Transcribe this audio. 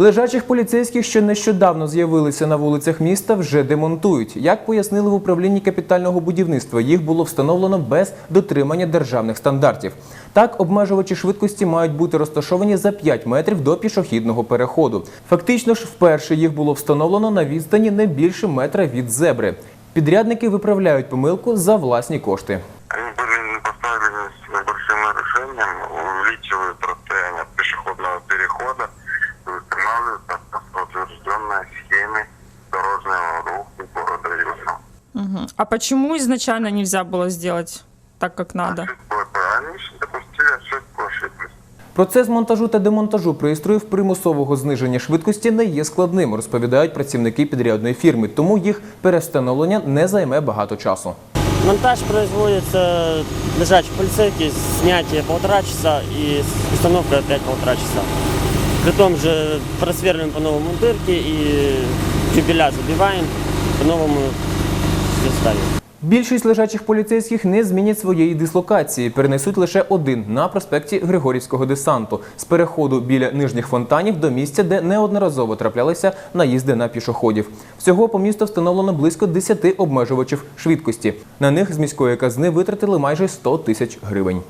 Лежачих поліцейських, що нещодавно з'явилися на вулицях міста, вже демонтують. Як пояснили в управлінні капітального будівництва, їх було встановлено без дотримання державних стандартів. Так, обмежувачі швидкості мають бути розташовані за 5 метрів до пішохідного переходу. Фактично ж, вперше їх було встановлено на відстані не більше метра від зебри. Підрядники виправляють помилку за власні кошти. Они были поставлены с большим нарушением, увеличивают расстояние от пешеходного перехода и устанавливают по утвержденной схеме дорожного руху города Южного. Мгм. А почему изначально нельзя было сделать так, как надо? Процес монтажу та демонтажу пристроїв примусового зниження швидкості не є складним, розповідають працівники підрядної фірми, тому їх перевстановлення не займе багато часу. Монтаж производится лежачих полицейских, снятие полтора часа и установка опять полтора часа. При том же просверливаем по новому дырки и тюбеля забиваем, по-новому все. Більшість лежачих поліцейських не змінять своєї дислокації, перенесуть лише один на проспекті Григорівського десанту з переходу біля нижніх фонтанів до місця, де неодноразово траплялися наїзди на пішоходів. Всього по місту встановлено близько 10 обмежувачів швидкості. На них з міської казни витратили майже 100 тисяч гривень.